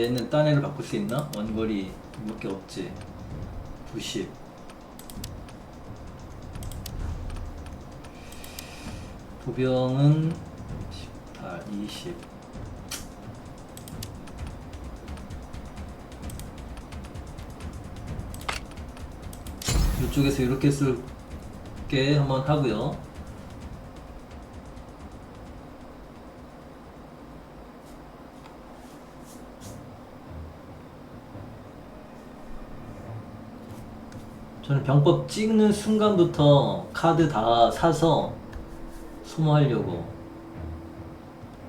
얘는 딴 애를 바꿀 수 있나? 원거리 몇 개 없지. 90 보병은 18, 20 이쪽에서 이렇게 쓸게 한번 하고요 저는 병법 찍는 순간부터 카드 다 사서 소모하려고.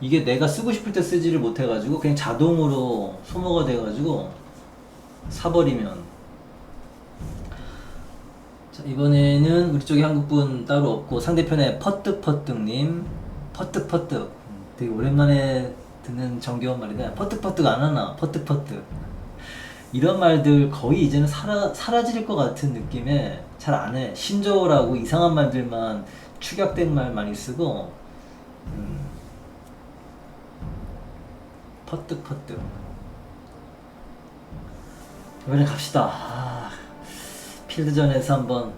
이게 내가 쓰고 싶을 때 쓰지를 못해가지고 그냥 자동으로 소모가 돼가지고 사버리면. 자 이번에는 우리 쪽에 한국분 따로 없고 상대편에 퍼뜩퍼뜩님. 퍼뜩퍼뜩. 되게 오랜만에 듣는 정겨운 말이다 퍼뜩퍼뜩 안 하나? 퍼뜩퍼뜩 이런 말들 거의 이제는 사라, 사라질 것 같은 느낌에 잘 안 해. 신조어라고 이상한 말들만 축약된 말 많이 쓰고, 음, 퍼뜩퍼뜩. 이번에 갑시다. 아, 필드전에서 한번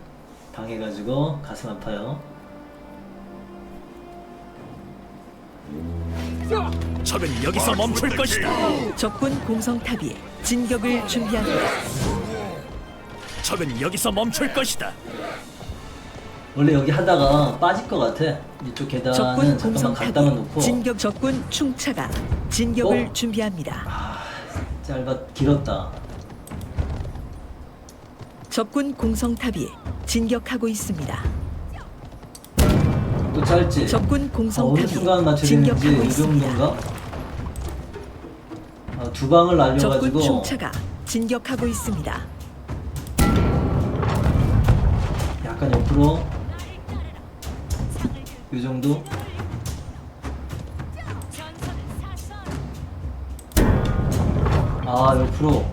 당해가지고 가슴 아파요. 적은 여기서 멈출 것이다. 적군 공성탑이 진격을 준비합니다. 적은 여기서 멈출 것이다. 원래 여기 하다가 빠질 것 같아. 이쪽 계단은 적군 잠깐만 공성탑이 놓고. 진격 적군 충차가 진격을 어? 준비합니다. 짧아, 길었다. 적군 공성탑이 진격하고 있습니다. 또 짧지? 적군 아, 어느 순간 진격하고 이 있습니다. 정도인가? 아, 두 방을 적군 날려가지고 충차가 진격하고 있습니다. 약간 옆으로 이 정도? 아 옆으로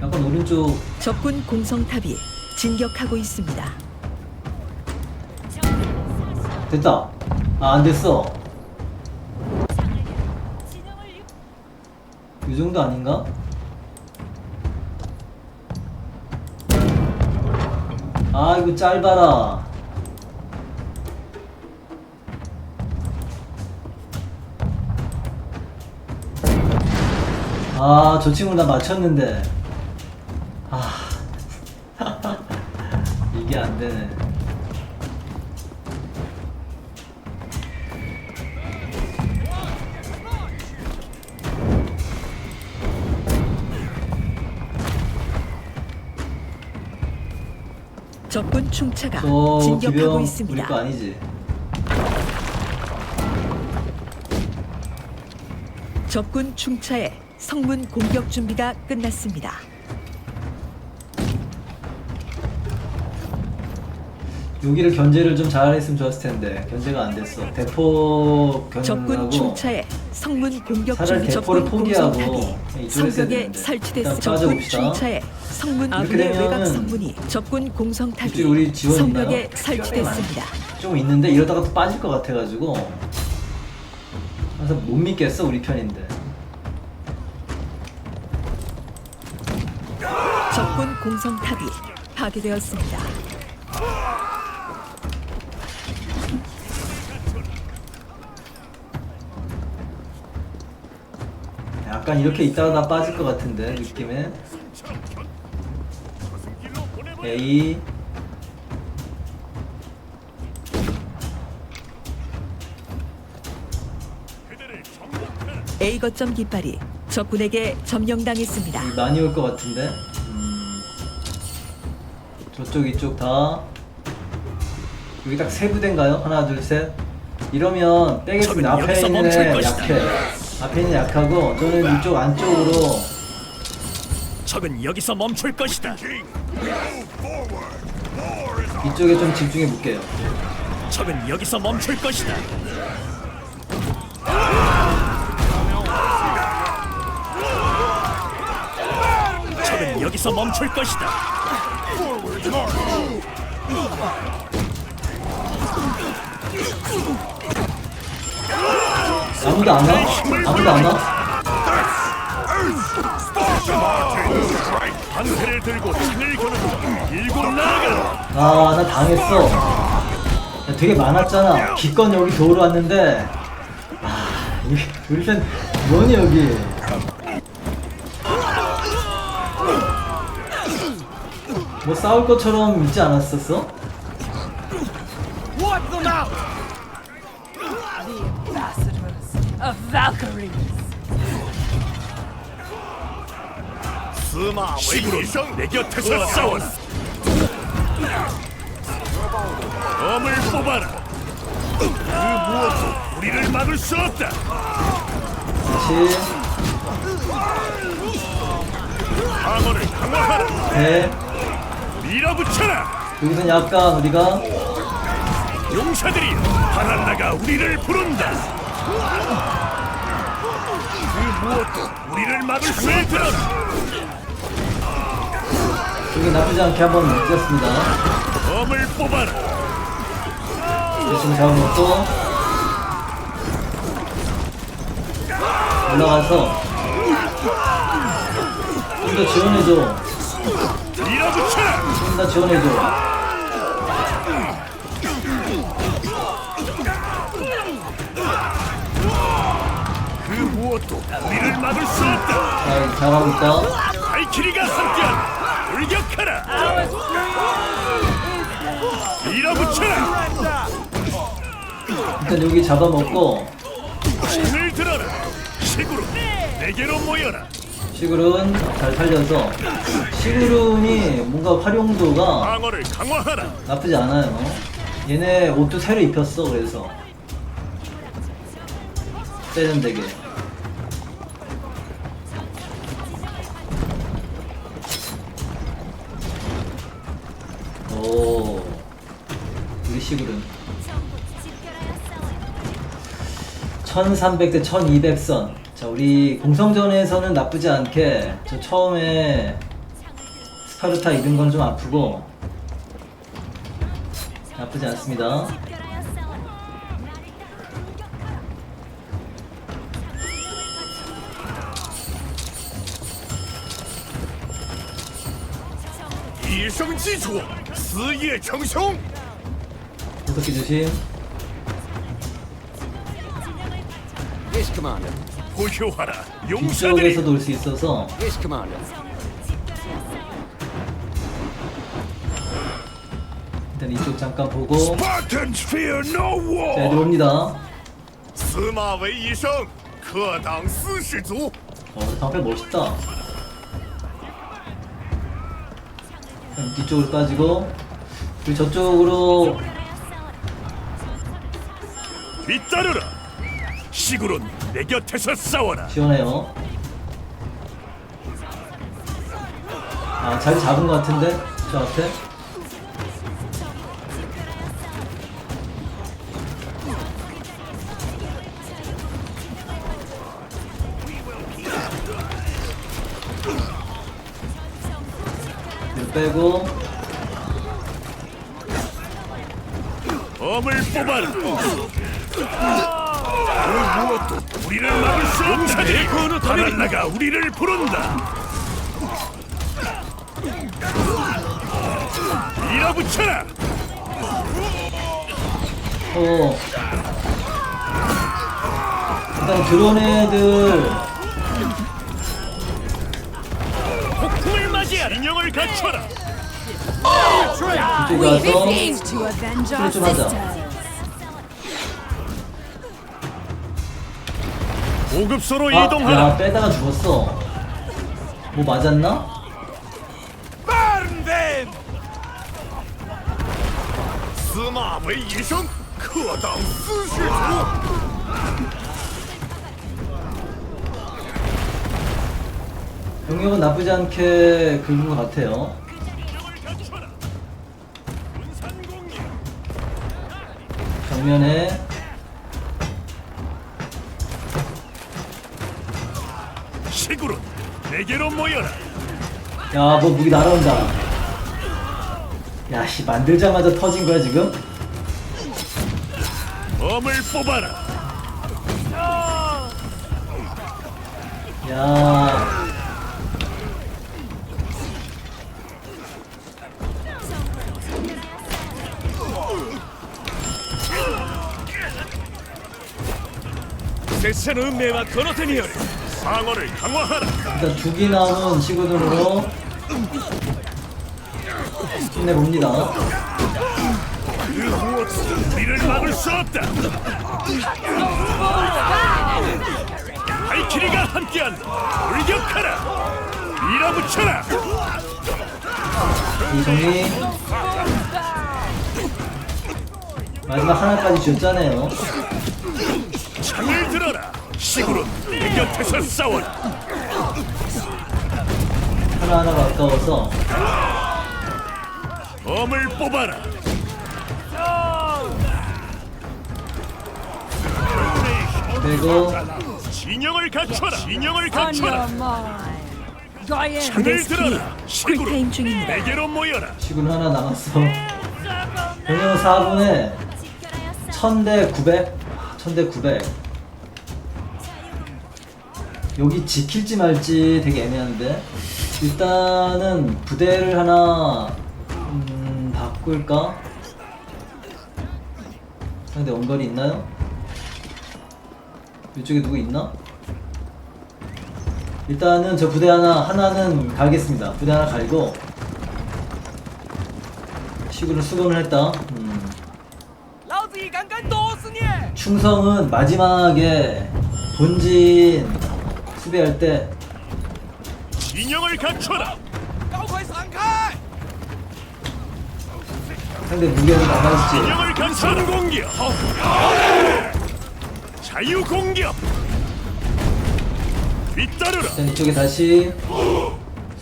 약간 오른쪽 적군 공성탑이 진격하고 있습니다. 됐다. 아 안 됐어. 이 정도 아닌가? 아 이거 짧아라. 아 저 친구 나 맞췄는데. 아 이게 안 되네 적군 충차가 저 진격하고 기병 우리 있습니다. 거 아니지? 적군 충차의 성문 공격 준비가 끝났습니다. 여기를 견제를 좀 잘했으면 좋았을 텐데 견제가 안 됐어. 대포 적군 견하고 충차의 성문 공격 차라리 준비 대포를 적군 포기하고 공성탑이 이쪽에 성벽에. 일단 적군 빠져봅시다. 충차의 성문 이렇게 아군의 되면은 외곽 성문이 적군 공성탑이 이쪽에 우리 지원 성벽에? 설치됐습니다. 좀 있는데 이러다가 또 빠질 것 같아가지고 그래서 못 믿겠어 우리 편인데. 적군 공성탑이 파괴되었습니다. 약간 이렇게 있다가 나 빠질 것 같은데 느낌에. A A 거점 깃발이 적군에게 점령당했습니다. 많이 올 것 같은데. 음, 저쪽 이쪽 다 여기 딱 세 부대인가요? 하나 둘 셋. 이러면 빼겠습니다. 앞에 있는 애. 약해. 앞에 있는 애 약하고 저는 이쪽 안쪽으로 적은 여기서 멈출 것이다. 이쪽에 좀 집중해 볼게요. 적은 여기서 멈출 것이다. 적은 여기서 멈출 것이다. 아무도 안 와? 아무도 안 와? 아, 나 당했어. 야, 되게 많았잖아. 기껏 여기 도우러 왔는데. 아, 이 울펜 뭐니 여기? 뭐 싸울 것처럼 있지 않았었어? of Valkyries. 司马为医生내 곁에서 싸워라 검을 뽑아라 그 무엇도 우리를 막을 수 없다 다시. 방어를 강화하라 네. 밀어붙여라 여기선 약간 우리가 용사들이 바랄라가 우리를 부른다 그 무엇도 우리를 막을 수 없다 여기 나쁘지 않게 한번 뛰었습니다. 검을 뽑아라 열심히 잡아먹고 올라가서 좀 더 지원해줘. 밀어붙여라 좀더 지원해줘. 우리를 막을 수 없다. 자, 잘하고 있다. 발키리가 함께한다 돌격하라. 밀어붙여라. 일단 여기 잡아먹고 힘을 들어라. 식으로 내게로 모여라. 시그룬 잘 살려서 시그룬이 뭔가 활용도가 방어를 강화하라. 나쁘지 않아요. 얘네 옷도 새로 입혔어 그래서. 세련되게. 오. 우리 시그룬 1300대 1200선. 자 우리 공성전에서는 나쁘지 않게 저 처음에 스파르타 잃은 건 좀 아프고 나쁘지 않습니다 일성지조 스예 정성 구석기 조심 Yes, Commander. 고효하라 용사들이 뒤쪽에서도 올 수 있어서 Yes, Commander. 일단 이쪽 잠깐 보고 Spartans fear no 자 애들 war 옵니다 司马为医生克党四氏族 어 방패 멋있다 그럼 뒤쪽으로 빠지고 그리고 저쪽으로 뒤따르라! 시구론 내 곁에서 싸워라! 지원해요. 아 자리 잡은 것 같은데? 저 앞에 빼고. 검을 뽑아라. 그 무엇도 우리를 막을 수 없다니 바랄라가 우리를 부른다. 밀어붙여라. 어. 일단 드론 애들 인형을 갖춰라. 이제 가서 스트레치 하자. 보급소로 아, 이동하라. 야 빼다가 죽었어. 뭐 맞았나? 스마 웨이션 크당 스슈. 族。 병력은 나쁘지 않게 긁은 것 같아요. 정면에 시구론 내게로 모여라. 야 뭐 무기 날아온다. 야 씨 만들자마자 터진 거야 지금? 검을 뽑아라. 야 者の運命はこの手による 상어를 강화하라 일단 죽이 나오는 시그널로 힘내봅니다 우리를 막을 수 없다 발키리가 함께한다 돌격하라 밀어붙여라 이 정리 마지막 하나까지 쥐었잖아요 창을 들어라. 시구로 내 곁에서 싸워라 하나하나가 아까워서 검을 뽑아라. 그리고 진영을 갖춰라. 진영을 갖춰라. 네, 창을 들어라. 중입니다. 내게로 모여라. 지금 하나 남았어. 병영 4분에 1000대 900 1000대 900 여기 지킬지 말지 되게 애매한데 일단은 부대를 하나 음, 바꿀까? 아, 근데 원거리 있나요? 이쪽에 누구 있나? 일단은 저 부대 하나 하나는 갈겠습니다. 부대 하나 갈고 식으로 수금을 했다. 음. 충성은 마지막에 본진 수비할 때 인형을 갖춰라. 상대 무게는 안 맞지. 인형을 갖춰라. 공격. 어. 자유 공격. 뒤따르라. 자 이쪽에 다시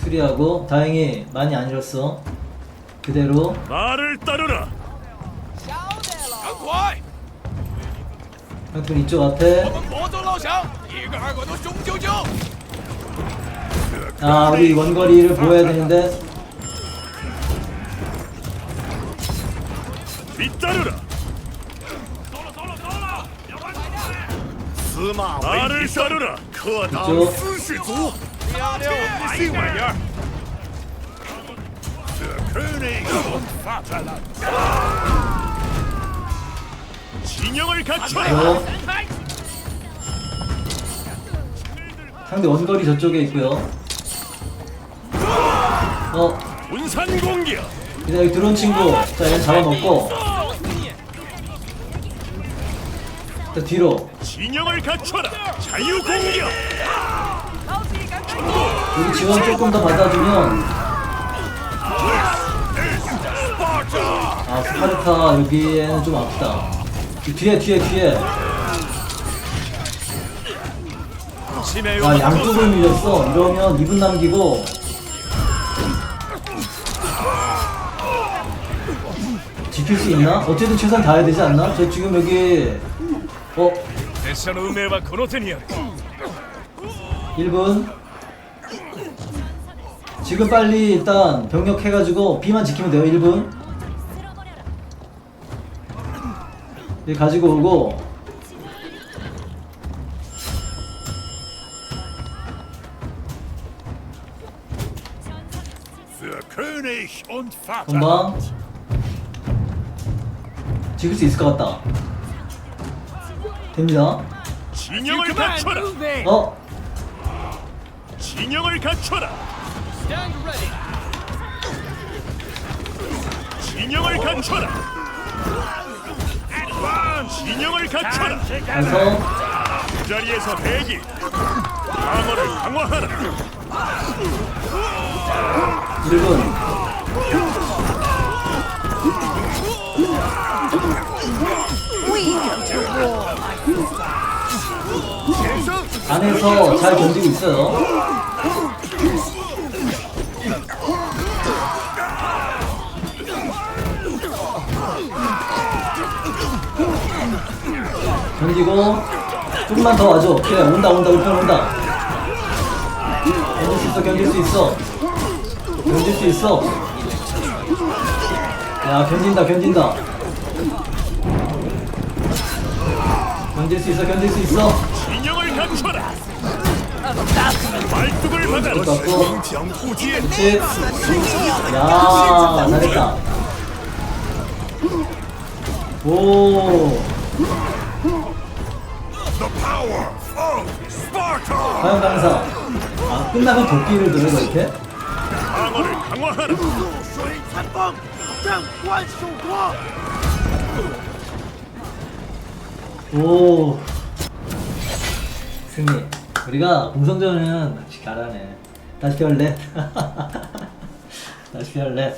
수리하고 다행히 많이 안 잃었어. 그대로 나를 따르라. 상품 이쪽 앞에 我们魔咒老乡，一个二个都雄赳赳。 아 우리 원거리를 보여야 되는데 뒤따르라 말을 따르라 이쪽 四世祖亮亮新玩意儿发展了 진영을 갖춰라. 요 상대 원거리 저쪽에 있고요. 어? 운산 공격. 그냥 여기 들어온 친구. 자 얘는 잡아먹고. 자 뒤로. 진영을 갖춰라. 자유 공격. 여기 지원 조금 더 받아주면. 아 스파르타 여기에는 좀 아프다. 이 그 뒤에 뒤에 뒤에 아 양쪽을 밀렸어 이러면 2분 남기고 지킬 수 있나? 어쨌든 최선 다해야 되지 않나? 저 지금 여기 어? 1분 지금 빨리 일단 병력해가지고 B만 지키면 돼요 1분 이 가지고 오고. Für König und Vater. 금방. 지킬 수 있을 것 같다. 됩니다. 진영을 갖춰라. 어? 진영을 갖춰라. 진영을 갖춰라 갖춰라 그 자리에서 대기. 방어를 강화하라. 1분 안에서 잘 견디고 있어요 견디고 조금만 더 와줘. 그래 온다 온다 우편 온다. 견딜 수 있어 견딜 수 있어. 견딜 수 있어. 야 견딘다 견딘다. 견딜 수 있어 견딜 수 있어. 진영을 말뚝을 정후지에 그렇지 야 잘했다. 오 화염 강사. 아 끝나고 도끼를 들어 이렇게? 방어를 강화하라. 오 승리. 우리가 공성전은 다시 잘하네. 다시 할래? 다시 할래?